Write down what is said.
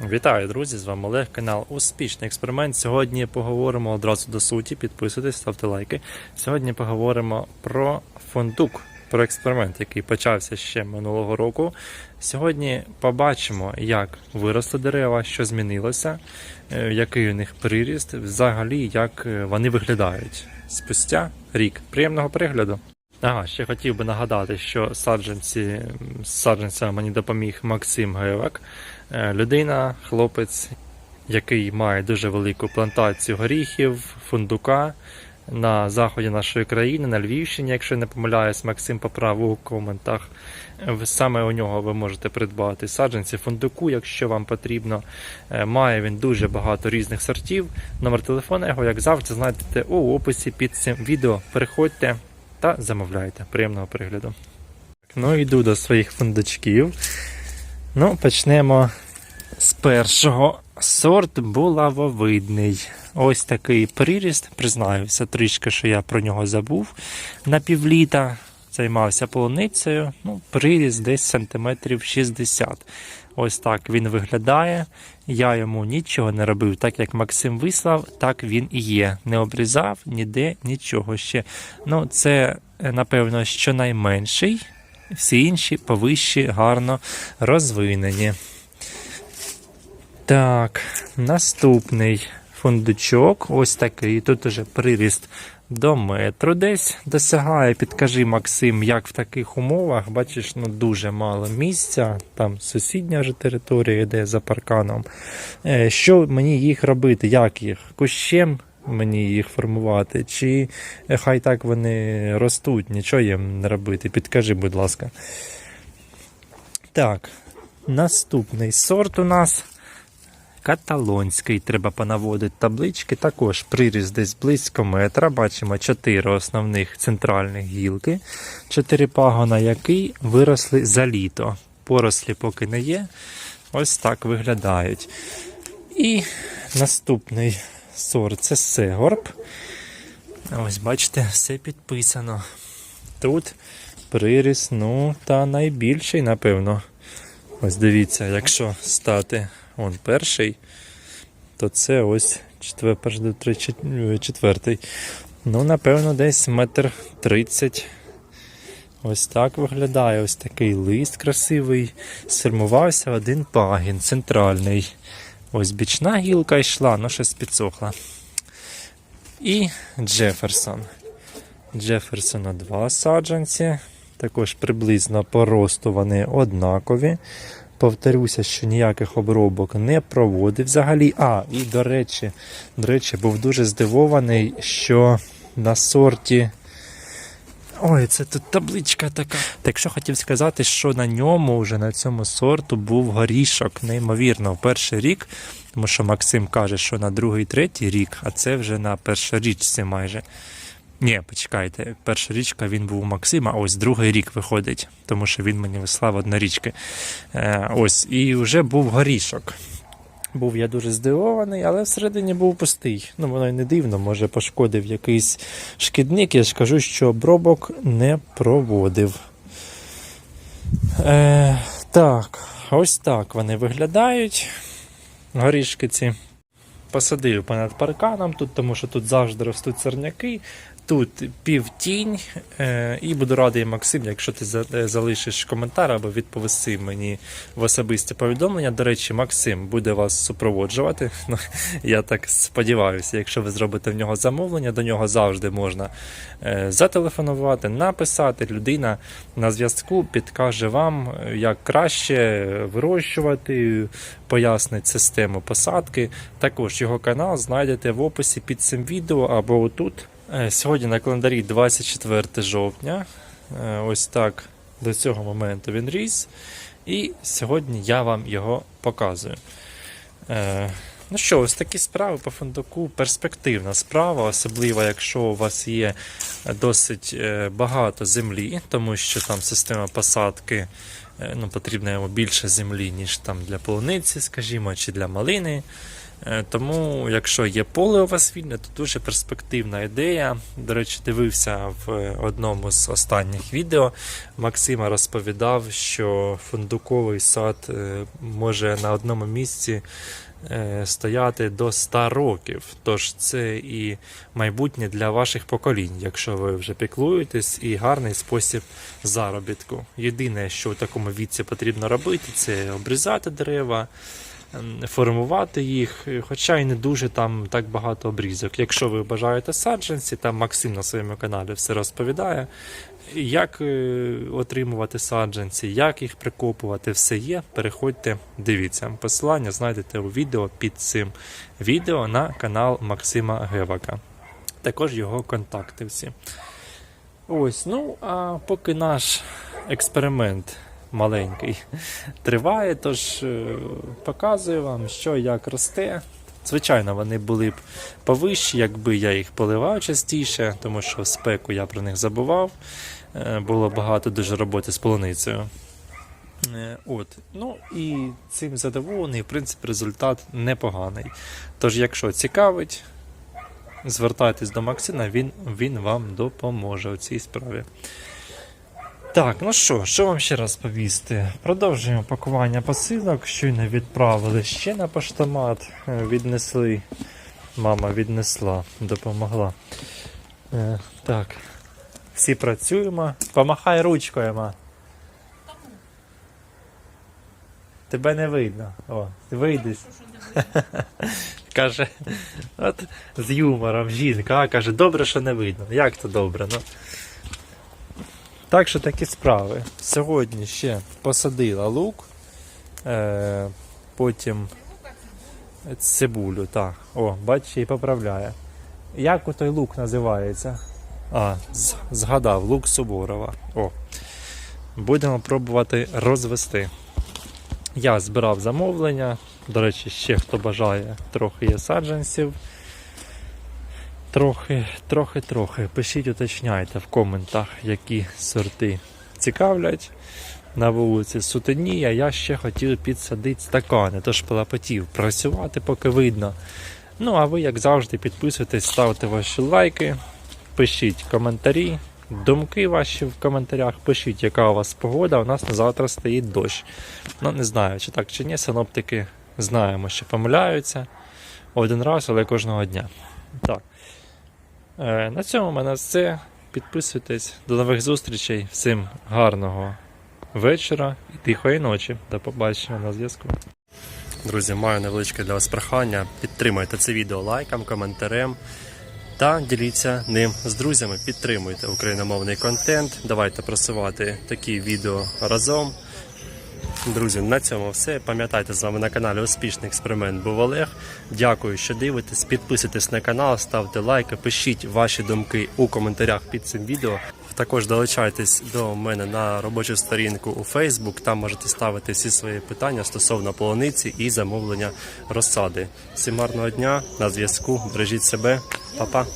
Вітаю, друзі! З вами Олег, канал Успішний експеримент. Сьогодні поговоримо одразу до суті. Підписуйтесь, ставте лайки. Сьогодні поговоримо про фундук, про експеримент, який почався ще минулого року. Сьогодні побачимо, як виросли дерева, що змінилося, е, який у них приріст, взагалі, як е, вони виглядають спустя рік. Приємного перегляду! Ага, ще хотів би нагадати, що саджанці, з мені допоміг Максим Гевак. Е, Людина, хлопець, який має дуже велику плантацію горіхів, фундука на заході нашої країни, на Львівщині, якщо не помиляюсь, Максим поправ у коментах. Саме у нього ви можете придбати саджанці фундуку, якщо вам потрібно. Е, Має він дуже багато різних сортів. Номер телефона його, як завжди, знайдете у описі під цим відео. Переходьте та замовляйте. Приємного перегляду. Ну, йду до своїх фундучків. Ну, почнемо з першого. Сорт булавовидний. Ось такий приріст. Признаюся трішки, що я про нього забув. На півліта займався полуницею. Ну, приріст десь сантиметрів 60. Ось так він виглядає. Я йому нічого не робив, так як Максим вислав, так він і є. Не обрізав ніде нічого ще. Ну, це, напевно, напевно, щонайменший. Всі інші повищі гарно розвинені. Так, наступний фундучок. Ось такий. Тут уже приріст до метру десь досягає. Підкажи, Максим, як в таких умовах, бачиш, ну дуже мало місця. Там сусідня вже територія йде за парканом. Е, Що мені їх робити? Як їх? Кущем мені їх формувати? Чи е, хай так вони ростуть, нічого їм не робити? Підкажи, будь ласка. Так, наступний сорт у нас каталонський. Треба понаводити таблички. Також приріст десь близько метра. Бачимо чотири основних центральних гілки, чотири пагона, які виросли за літо. Порослі поки не є. Ось так виглядають. І наступний сорт це Сегорб. Ось, бачите, все підписано. Тут приріс, ну, та найбільший, напевно. Ось дивіться, якщо стати он перший, то це ось четвер, чет- четвертий. Ну, напевно, десь метр тридцять. Ось так виглядає. Ось такий лист красивий. Сформувався один пагін, центральний. Ось бічна гілка йшла, ну щось підсохла. І Джеферсон. Джеферсона два саджанці. Також приблизно по росту вони однакові. Повторюся, що ніяких обробок не проводив взагалі. А, і до речі, до речі, був дуже здивований, що на сорті. Ой, це тут табличка така. Так що хотів сказати, що на ньому, вже на цьому сорту, був горішок, неймовірно, в перший рік. Тому що Максим каже, що на другий, третій рік, а це вже на першорічці майже. Ні, почекайте, перша річка він був у Максима, а ось другий рік виходить, тому що він мені вислав однорічки. Е, ось, і вже був горішок. Був я дуже здивований, але всередині був пустий. Ну, воно й не дивно, може пошкодив якийсь шкідник. Я ж кажу, що обробок не проводив. Е, так, ось так вони виглядають. Горішки ці посадив понад парканом, тут, тому що тут завжди ростуть сорняки. Тут півтінь, е, і буду радий, Максим, якщо ти е, залишиш коментар або відповісти мені в особисте повідомлення. До речі, Максим буде вас супроводжувати. Ну, я так сподіваюся, якщо ви зробите в нього замовлення, до нього завжди можна е, зателефонувати, написати. Людина на зв'язку підкаже вам, як краще вирощувати, пояснить систему посадки. Також його канал знайдете в описі під цим відео або отут. Е, Сьогодні на календарі 24 жовтня. Е, Ось так до цього моменту він ріс. І сьогодні я вам його показую. Е, Ну що, ось такі справи по фундуку. Перспективна справа, особливо якщо у вас є досить багато землі, тому що там система посадки ну, потрібно йому більше землі, ніж там для полуниці, скажімо, чи для малини. Е, Тому, якщо є поле у вас вільне, то дуже перспективна ідея. До речі, дивився в одному з останніх відео. Максима розповідав, що фундуковий сад е, може на одному місці е, стояти до 100 років. Тож це і майбутнє для ваших поколінь, якщо ви вже піклуєтесь, і гарний спосіб заробітку. Єдине, що в такому віці потрібно робити, це обрізати дерева. Формувати їх, хоча й не дуже там так багато обрізок. Якщо ви бажаєте саджанці, там Максим на своєму каналі все розповідає, як е, отримувати саджанці, як їх прикопувати, все є. Переходьте, дивіться. Посилання знайдете у відео під цим відео на канал Максима Гевака. Також його контакти всі. Ось, ну а поки наш експеримент маленький триває, тож е, показую вам, що як росте. Звичайно, вони були б повищі, якби я їх поливав частіше, тому що спеку я про них забував. Е, Було багато дуже роботи з полуницею. Е, От. Ну і цим задоволений, в принципі, результат непоганий. Тож, якщо цікавить, звертайтесь до Максима, він, він вам допоможе у цій справі. Так, ну що, що вам ще раз повісти? Продовжуємо пакування посилок. Щойно відправили ще на поштомат. е, Віднесли. Мама віднесла, допомогла. Е, так. Всі працюємо. Помахай ручкою, ма. Тебе не видно. О, вийди. Каже, от з юмором жінка, а каже, добре, що не видно. Як то добре? Ну. Так що такі справи. Сьогодні ще посадила лук, е, потім цибулю, так. О, бачиш, і поправляє. Як у той лук називається? А, згадав, лук Суворова. О. Будемо пробувати розвести. Я збирав замовлення. До речі, ще хто бажає, трохи є саджанців. Трохи, трохи, трохи. Пишіть, уточняйте в коментах, які сорти цікавлять. На вулиці Сутенія я ще хотів підсадити стакани, тож полапотів працювати, поки видно. Ну, а ви, як завжди, підписуйтесь, ставте ваші лайки, пишіть коментарі, думки ваші в коментарях, пишіть, яка у вас погода. У нас на завтра стоїть дощ. Ну, не знаю, чи так чи ні, синоптики знаємо, що помиляються один раз, але кожного дня. Так. Е, на цьому в мене все. Підписуйтесь. До нових зустрічей. Всім гарного вечора і тихої ночі. До побачення на зв'язку. Друзі, маю невеличке для вас прохання. Підтримайте це відео лайком, коментарем та діліться ним з друзями. Підтримуйте україномовний контент. Давайте просувати такі відео разом. Друзі, на цьому все. Пам'ятайте, з вами на каналі Успішний експеримент був Олег. Дякую, що дивитесь. Підписуйтесь на канал, ставте лайки, пишіть ваші думки у коментарях під цим відео. Також долучайтесь до мене на робочу сторінку у Facebook. Там можете ставити всі свої питання стосовно полуниці і замовлення розсади. Всім гарного дня на зв'язку. Бережіть себе, Па-па.